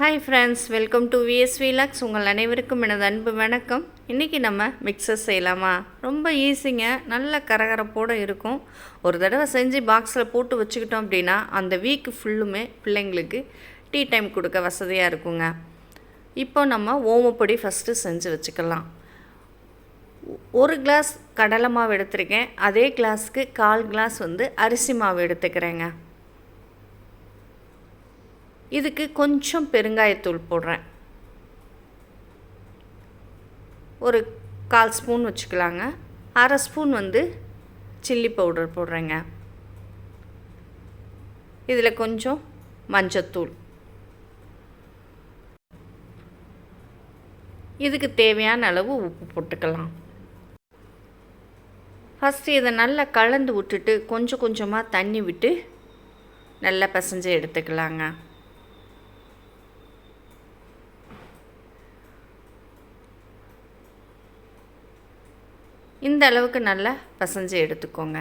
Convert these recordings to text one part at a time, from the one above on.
Hi friends welcome to VSV Lux உங்கள் அனைவருக்கும் எனது அன்பு வணக்கம். இன்றைக்கி நம்ம மிக்சர் செய்யலாமா? ரொம்ப ஈஸிங்க நல்ல கரகரப்போடு இருக்கும். ஒரு தடவை செஞ்சு பாக்ஸில் போட்டு வச்சுக்கிட்டோம் அப்படின்னா அந்த வீக் ஃபுல்லுமே பிள்ளைங்களுக்கு டீ டைம் கொடுக்க வசதியாக இருக்குங்க. இப்போ நம்ம ஓமப்பொடி ஃபஸ்ட்டு செஞ்சு வச்சுக்கலாம். ஒரு கிளாஸ் கடலை மாவு எடுத்திருக்கேன். அதே கிளாஸ்க்கு கால் கிளாஸ் வந்து அரிசி மாவு எடுத்துக்கிறேங்க. இதுக்கு கொஞ்சம் பெருங்காயத்தூள் போடுறேன். ஒரு கால் ஸ்பூன் வச்சுக்கலாங்க. அரை ஸ்பூன் வந்து சில்லி பவுடர் போடுறேங்க. இதில் கொஞ்சம் மஞ்சத்தூள். இதுக்கு தேவையான அளவு உப்பு போட்டுக்கலாம். ஃபஸ்ட்டு இதை நல்லா கலந்து விட்டுட்டு கொஞ்சம் கொஞ்சமாக தண்ணி விட்டு நல்லா பிசைஞ்சு எடுத்துக்கலாங்க. இந்த அளவுக்கு நல்லா பிசைஞ்சு எடுத்துக்கோங்க.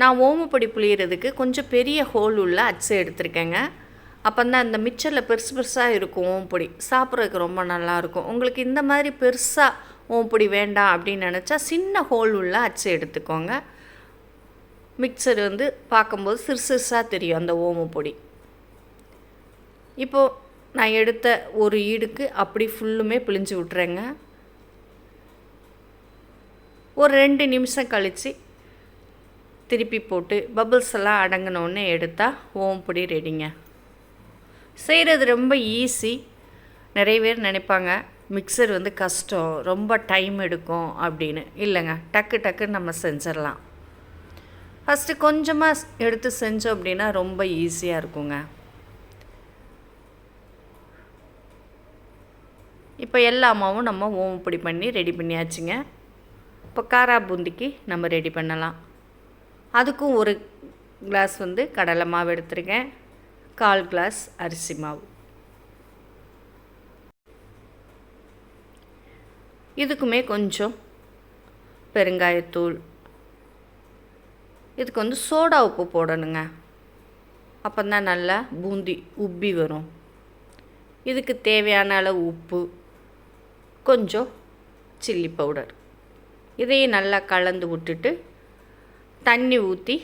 நான் ஓமப்பொடி புளியறதுக்கு கொஞ்சம் பெரிய ஹோல் உள்ள அச்சு எடுத்திருக்கேங்க. அப்போ தான் அந்த மிச்சரில் பெருசு பெருசாக இருக்கும் ஓம்பொடி சாப்பிட்றதுக்கு ரொம்ப நல்லாயிருக்கும் உங்களுக்கு இந்த மாதிரி பெருசாக ஓம்பொடி வேண்டாம் அப்படின்னு நினச்சா சின்ன ஹோல் உள்ள அச்சு எடுத்துக்கோங்க. மிக்சர் வந்து பார்க்கும்போது சிறு சிறுசாக தெரியும் அந்த ஓமப்பொடி இப்போது நான் எடுத்த ஒரு ஈடுக்கு அப்படி ஃபுல்லுமே பிழிஞ்சு விட்றேங்க ஒரு ரெண்டு நிமிஷம் கழித்து திருப்பி போட்டு பபிள்ஸ் எல்லாம் அடங்கினோடனே எடுத்தால் ஓம்பொடி ரெடிங்க செய்கிறது ரொம்ப ஈஸி நிறைய பேர் நினைப்பாங்க மிக்சர் வந்து கஷ்டம் ரொம்ப டைம் எடுக்கும் அப்படின்னு. இல்லைங்க டக்கு டக்குன்னு நம்ம செஞ்சிடலாம். ஃபஸ்ட்டு கொஞ்சமாக எடுத்து செஞ்சோம் அப்படின்னா ரொம்ப ஈஸியாக இருக்குங்க. இப்போ எல்லா மாவும் நம்ம ஓமப்பொடி பண்ணி ரெடி பண்ணியாச்சுங்க. இப்போ காரா பூந்திக்கு நம்ம ரெடி பண்ணலாம். அதுக்கும் ஒரு கிளாஸ் வந்து கடலை மாவு எடுத்துருக்கேன். கால் கிளாஸ் அரிசி மாவு. இதுக்குமே கொஞ்சம் பெருங்காயத்தூள். இதுக்கு வந்து சோடா உப்பு போடணுங்க. அப்போ தான் நல்லா பூந்தி உப்பி வரும். இதுக்கு தேவையான அளவு உப்பு கொஞ்சம் சில்லி பவுடர். இதையும் நல்லா கலந்து விட்டுட்டு தண்ணி ஊற்றி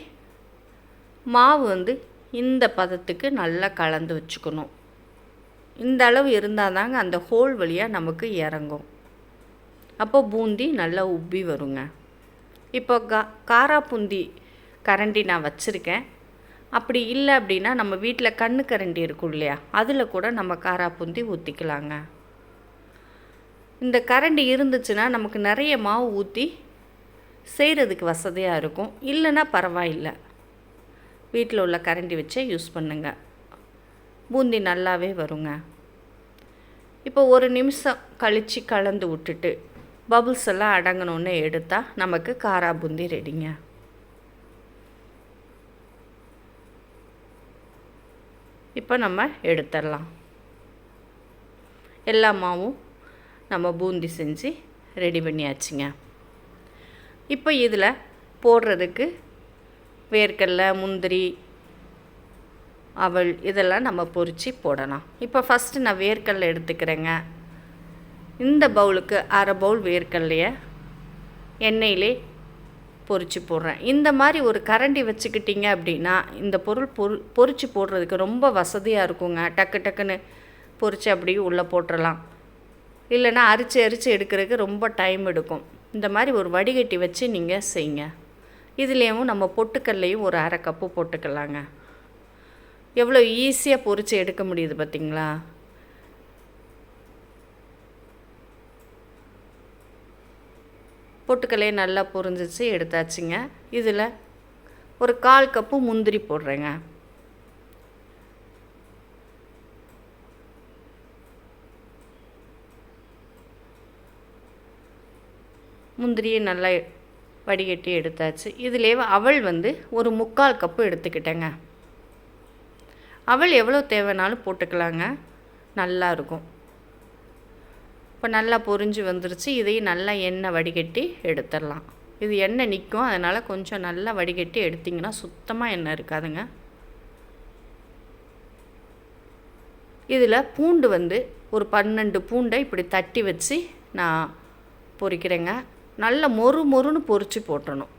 மாவு வந்து இந்த பதத்துக்கு நல்லா கலந்து வச்சுக்கணும். இந்த அளவு இருந்தால் தாங்க அந்த ஹோல் வழியாக நமக்கு இறங்கும். அப்போ பூந்தி நல்லா உப்பி வருங்க. இப்போ கா காரா பூந்தி கரண்டி நான் வச்சுருக்கேன். அப்படி இல்லை அப்படின்னா நம்ம வீட்டில் கண்ணு கரண்டி இருக்கும் இல்லையா? அதில் கூட நம்ம காரா பூந்தி ஊற்றிக்கலாங்க இந்த கரண்டி இருந்துச்சுன்னா நமக்கு நிறைய மாவு ஊற்றி செய்கிறதுக்கு வசதியாக இருக்கும். இல்லைன்னா பரவாயில்லை. வீட்டில் உள்ள கரண்டி வச்சே யூஸ் பண்ணுங்கள் பூந்தி நல்லாவே வருங்க. இப்போ ஒரு நிமிஷம் கழித்து கலந்து விட்டுட்டு பபுள்ஸ் எல்லாம் அடங்கணுன்னு எடுத்தால் நமக்கு காரா பூந்தி ரெடிங்க இப்போ நம்ம எடுத்துடலாம். எல்லா மாவும் நம்ம பூந்தி செஞ்சு ரெடி பண்ணியாச்சுங்க. இப்போ இதில் போடுறதுக்கு வேர்க்கடலை முந்திரி அவள் இதெல்லாம் நம்ம பொறிச்சு போடலாம். இப்போ ஃபஸ்ட்டு நான் வேர்க்கடலை எடுத்துக்கிறேங்க. இந்த பவுலுக்கு அரை பவுல் வேர்க்கடலையை எண்ணெயிலே பொறிச்சு போடுறேன். இந்த மாதிரி ஒரு கரண்டி வச்சுக்கிட்டிங்க அப்படின்னா இந்த பொருள் பொரு பொறிச்சு போடுறதுக்கு ரொம்ப வசதியாக இருக்குங்க. டக்கு டக்குன்னு பொரித்து அப்படியே உள்ளே போட்டுடலாம் இல்லைன்னா அரிச்சு அரிச்சு எடுக்கிறதுக்கு ரொம்ப டைம் எடுக்கும். இந்த மாதிரி ஒரு வடிகட்டி வச்சு நீங்கள் செய்யுங்க இதுலேயும் நம்ம பொட்டுக்கல்லையும் ஒரு அரை கப்பு போட்டுக்கலாங்க. எவ்வளோ ஈஸியாக பொரித்து எடுக்க முடியுது பார்த்திங்களா பொட்டுக்கல்லையே நல்லா பொரிஞ்சிச்சு எடுத்தாச்சுங்க. இதில் ஒரு கால் கப்பு முந்திரி போடுறேங்க. முந்திரியை நல்லா வடிகட்டி எடுத்தாச்சு. இதிலே அவள் வந்து ஒரு முக்கால் கப்பு எடுத்துக்கிட்டேங்க. அவள் எவ்வளோ தேவைனாலும் போட்டுக்கலாங்க. நல்லா இருக்கும். இப்போ நல்லா பொறிஞ்சு வந்துருச்சு. இதையும் நல்லா எண்ணெய் வடிகட்டி எடுத்துடலாம். இது எண்ணெய் நிற்கும். அதனால் கொஞ்சம் நல்லா வடிகட்டி எடுத்திங்கன்னா சுத்தமாக எண்ணெய் இருக்காதுங்க. இதில் பூண்டு வந்து ஒரு பன்னெண்டு பூண்டை இப்படி தட்டி வச்சு நான் பொறிக்கிறேங்க நல்ல மொறு மொறுன்னு பொரித்து போட்டணும்.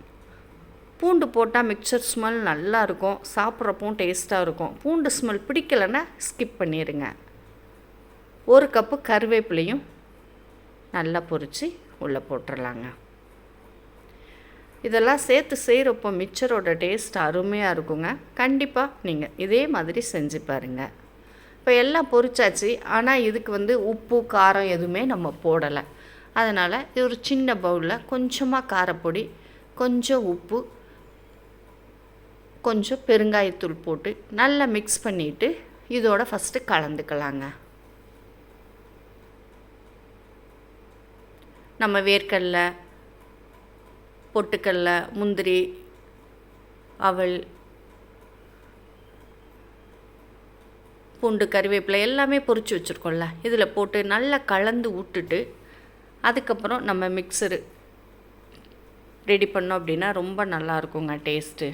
பூண்டு போட்டால் மிக்சர் ஸ்மெல் நல்லாயிருக்கும் சாப்பிட்றப்பவும் டேஸ்ட்டாக இருக்கும். பூண்டு ஸ்மெல் பிடிக்கலைன்னா ஸ்கிப் பண்ணிடுங்க ஒரு கப்பு கருவேப்பிலையும் நல்லா பொறிச்சு உள்ளே போட்டுடலாங்க இதெல்லாம் சேர்த்து செய்கிறப்போ மிக்சரோட டேஸ்ட் அருமையாக இருக்குங்க. கண்டிப்பாக நீங்கள் இதே மாதிரி செஞ்சு பாருங்கள் இப்போ எல்லாம் பொரிச்சாச்சு ஆனால் இதுக்கு வந்து உப்பு காரம் எதுவுமே நம்ம போடலை. அதனால் இது ஒரு சின்ன பவுலில் கொஞ்சமாக காரப்பொடி கொஞ்சம் உப்பு கொஞ்சம் பெருங்காயத்தூள் போட்டு நல்லா மிக்ஸ் பண்ணிவிட்டு இதோட ஃபஸ்ட்டு கலந்துக்கலாங்க. நம்ம வேர்க்கடலை பொட்டுக்கடலை முந்திரி அவல் பூண்டு கருவேப்பிலை எல்லாமே பொறிச்சு வச்சுருக்கோம்ல இதில் போட்டு நல்லா கலந்து விட்டுட்டு அதுக்கப்புறம் நம்ம மிக்சரு ரெடி பண்ணோம் அப்படின்னா ரொம்ப நல்லா இருக்குங்க டேஸ்ட்டு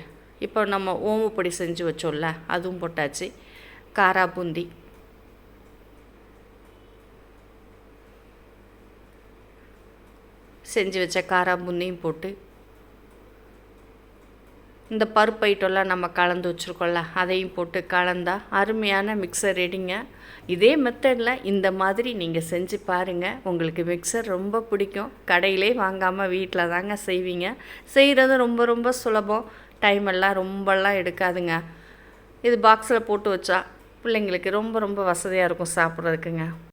இப்போ நம்ம ஓமப்பொடி செஞ்சு வச்சோம்ல அதுவும் போட்டாச்சு. காரா பூந்தி. செஞ்சு வச்ச காரா பூந்தியும் போட்டு இந்த பருப்பு ஐட்டம்லாம் நம்ம கலந்து வச்சுருக்கோம்ல அதையும் போட்டு கலந்தால் அருமையான மிக்சர் ரெடிங்க இதே மெத்தடில் இந்த மாதிரி நீங்கள் செஞ்சு பாருங்கள் உங்களுக்கு மிக்சர் ரொம்ப பிடிக்கும். கடையிலே வாங்காமல் வீட்டில் தாங்க செய்வீங்க. செய்கிறது ரொம்ப ரொம்ப சுலபம். டைம் எல்லாம் ரொம்பலாம் எடுக்காதுங்க. இது பாக்ஸில் போட்டு வச்சா பிள்ளைங்களுக்கு ரொம்ப ரொம்ப வசதியாக இருக்கும் சாப்பிட்றதுக்குங்க.